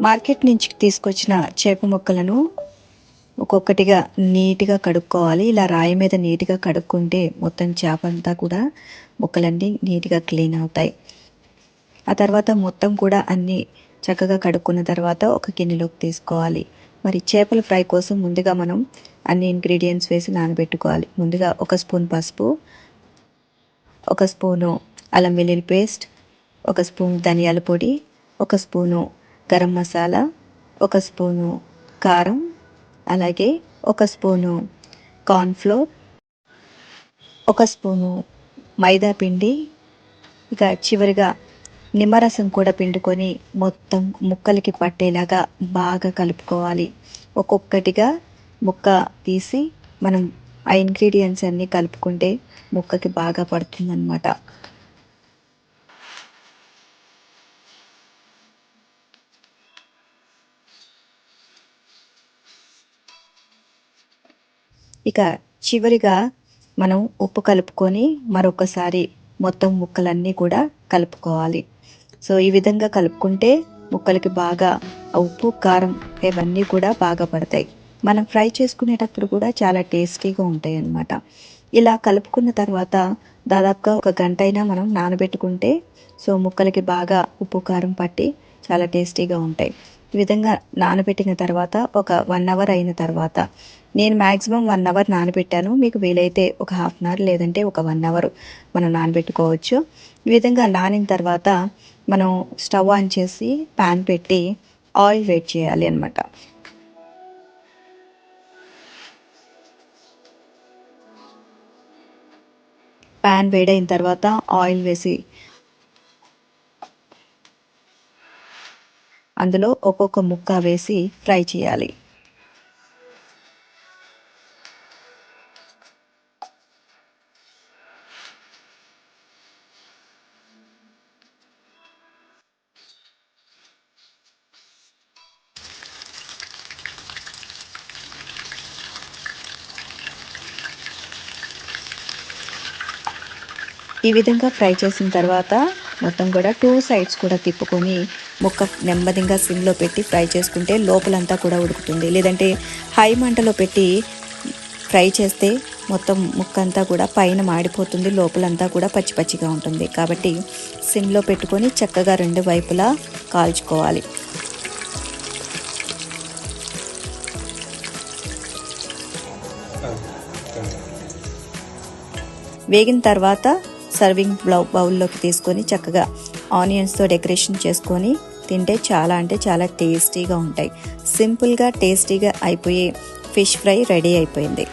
Market నుంచి తీసుకొచ్చిన చేప ముక్కలను ఒక్కొక్కటిగా నీట్గా కడుక్కోవాలి. ఇలా రాయి మీద నీట్గా కడుక్కుంటే మొత్తం చేప అంతా కూడా ముక్కలన్నీ నీట్గా క్లీన్ అవుతాయి. ఆ తర్వాత మొత్తం కూడా అన్నీ చక్కగా కడుక్కున్న తర్వాత ఒక గిన్నెలోకి తీసుకోవాలి. మరి చేపల ఫ్రై కోసం ముందుగా మనం అన్ని ఇంగ్రీడియంట్స్ వేసి నానబెట్టుకోవాలి. ముందుగా ఒక స్పూన్ పసుపు ఒక స్పూను అల్లం వెల్లుల్లి పేస్ట్ ఒక స్పూన్ ధనియాల పొడి ఒక స్పూను గరం మసాలా ఒక స్పూను కారం అలాగే ఒక స్పూను కార్న్ఫ్లోర్ ఒక స్పూను మైదా పిండి. ఇక చివరిగా నిమ్మరసం కూడా పిండుకొని మొత్తం ముక్కలకి పట్టేలాగా బాగా కలుపుకోవాలి. ఒక్కొక్కటిగా ముక్క తీసి మనం ఆ ఇంగ్రీడియంట్స్ అన్నీ కలుపుకుంటే ముక్కకి బాగా పడుతుందన్నమాట. ఇక చివరిగా మనం ఉప్పు కలుపుకొని మరొకసారి మొత్తం ముక్కలన్నీ కూడా కలుపుకోవాలి. సో ఈ విధంగా కలుపుకుంటే ముక్కలకి బాగా ఉప్పు కారం ఇవన్నీ కూడా బాగా పడతాయి. మనం ఫ్రై చేసుకునేటప్పుడు కూడా చాలా టేస్టీగా ఉంటాయి అన్నమాట ఇలా కలుపుకున్న తర్వాత దాదాపుగా ఒక గంట అయినా మనం నానబెట్టుకుంటే సో ముక్కలకి బాగా ఉప్పు కారం పట్టి చాలా టేస్టీగా ఉంటాయి. ఈ విధంగా నానబెట్టిన తర్వాత ఒక వన్ అవర్ అయిన తర్వాత నేను మ్యాక్సిమం వన్ అవర్ నానబెట్టాను. మీకు వీలైతే ఒక హాఫ్ అన్ అవర్ లేదంటే ఒక వన్ అవర్ మనం నానబెట్టుకోవచ్చు. ఈ విధంగా నానిన తర్వాత మనం స్టవ్ ఆన్ చేసి ప్యాన్ పెట్టి ఆయిల్ వేట్ చేయాలి అనమాట ప్యాన్ వేడైన తర్వాత ఆయిల్ వేసి అందులో ఒక్కొక్క ముక్క వేసి ఫ్రై చేయాలి. ఈ విధంగా ఫ్రై చేసిన తర్వాత మొత్తం కూడా టూ సైడ్స్ కూడా తిప్పుకొని ముక్క నెమ్మదిగా సిమ్లో పెట్టి ఫ్రై చేసుకుంటే లోపలంతా కూడా ఉడుకుతుంది. లేదంటే హై మంటలో పెట్టి ఫ్రై చేస్తే మొత్తం ముక్క అంతా కూడా పైన మాడిపోతుంది లోపలంతా కూడా పచ్చి పచ్చిగా ఉంటుంది. కాబట్టి సిమ్లో పెట్టుకొని చక్కగా రెండు వైపులా కాల్చుకోవాలి. వేగిన తర్వాత సర్వింగ్ బౌల్లోకి తీసుకొని చక్కగా ఆనియన్స్తో డెకరేషన్ చేసుకొని తింటే చాలా అంటే చాలా టేస్టీగా ఉంటాయి. సింపుల్గా టేస్టీగా అయిపోయే ఫిష్ ఫ్రై రెడీ అయిపోయింది.